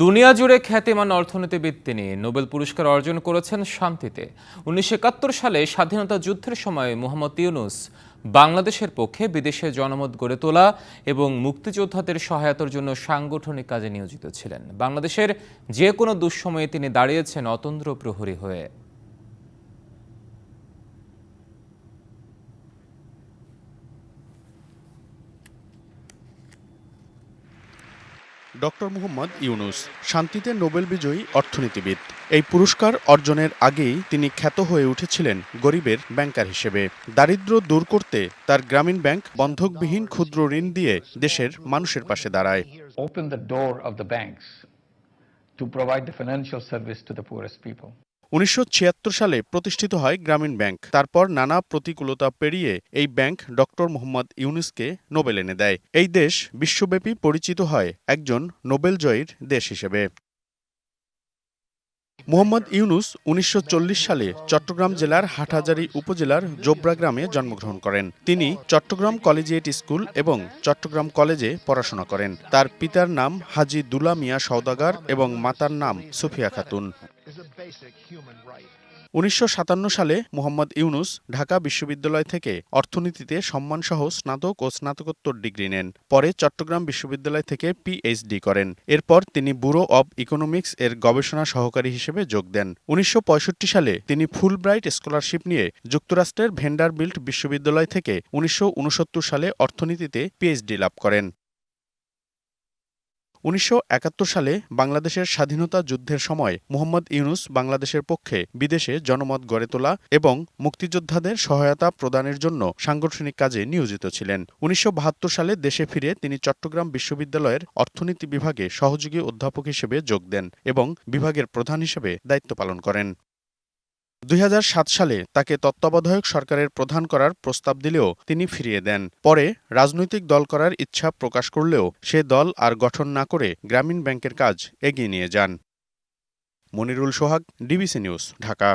দুনিয়া জুড়ে খ্যাতিমান অর্থনীতিবিদ তিনি নোবেল পুরস্কার অর্জন করেছেন শান্তিতে। উনিশশো একাত্তর সালে স্বাধীনতা যুদ্ধের সময় মোহাম্মদ ইউনুস বাংলাদেশের পক্ষে বিদেশে জনমত গড়ে তোলা এবং মুক্তিযোদ্ধাদের সহায়তার জন্য সাংগঠনিক কাজে নিয়োজিত ছিলেন। বাংলাদেশের যে কোনো দুঃসময়ে তিনি দাঁড়িয়েছেন অতন্দ্র প্রহরী হয়ে। ডক্টর মুহম্মদ ইউনুস, শান্তিতে নোবেল বিজয়ী অর্থনীতিবিদ। এই পুরস্কার অর্জনের আগেই তিনি খ্যাত হয়ে উঠেছিলেন গরিবের ব্যাংকার হিসেবে। দারিদ্র দূর করতে তার গ্রামীণ ব্যাংক বন্ধকবিহীন ক্ষুদ্র ঋণ দিয়ে দেশের মানুষের পাশে দাঁড়ায়। To provide the financial service to the poorest people. উনিশশো ছিয়াত্তর সালে প্রতিষ্ঠিত হয় গ্রামীণ ব্যাংক। তারপর নানা প্রতিকূলতা পেরিয়ে এই ব্যাংক ডক্টর মোহাম্মদ ইউনুসকে নোবেল এনে দেয়। এই দেশ বিশ্বব্যাপী পরিচিত হয় একজন নোবেল জয়ীর দেশ হিসেবে। মোহাম্মদ ইউনুস উনিশশো চল্লিশ সালে চট্টগ্রাম জেলার হাটহাজারী উপজেলার জোবরা গ্রামে জন্মগ্রহণ করেন। তিনি চট্টগ্রাম কলেজিয়েট স্কুল এবং চট্টগ্রাম কলেজে পড়াশোনা করেন। তার পিতার নাম হাজি দুলা মিয়া সওদাগার এবং মাতার নাম সুফিয়া খাতুন। উনিশশো সাতান্ন সালে মোহাম্মদ ইউনুস ঢাকা বিশ্ববিদ্যালয় থেকে অর্থনীতিতে সম্মানসহ স্নাতক ও স্নাতকোত্তর ডিগ্রি নেন। পরে চট্টগ্রাম বিশ্ববিদ্যালয় থেকে পিএইচডি করেন। এরপর তিনি ব্যুরো অব ইকোনমিক্স এর গবেষণা সহকারী হিসেবে যোগ দেন। উনিশশো পঁয়ষট্টি সালে তিনি ফুলব্রাইট স্কলারশিপ নিয়ে যুক্তরাষ্ট্রের ভেন্ডার ভেন্ডারবিল্ট বিশ্ববিদ্যালয় থেকে উনিশশো উনসত্তর সালে অর্থনীতিতে পিএইচডি লাভ করেন। উনিশশো একাত্তর সালে বাংলাদেশের স্বাধীনতা যুদ্ধের সময় মোহাম্মদ ইউনুস বাংলাদেশের পক্ষে বিদেশে জনমত গড়ে তোলা এবং মুক্তিযোদ্ধাদের সহায়তা প্রদানের জন্য সাংগঠনিক কাজে নিয়োজিত ছিলেন। উনিশশো বাহাত্তর সালে দেশে ফিরে তিনি চট্টগ্রাম বিশ্ববিদ্যালয়ের অর্থনীতি বিভাগে সহযোগী অধ্যাপক হিসেবে যোগ দেন এবং বিভাগের প্রধান হিসেবে দায়িত্ব পালন করেন। দুই হাজার সাত সালে তাকে তত্ত্বাবধায়ক সরকারের প্রধান করার প্রস্তাব দিলেও তিনি ফিরিয়ে দেন। পরে রাজনৈতিক দল করার ইচ্ছা প্রকাশ করলেও সে দল আর গঠন না করে গ্রামীণ ব্যাংকের কাজ এগিয়ে নিয়ে যান। Monirul Sohag, DBC news, Dhaka.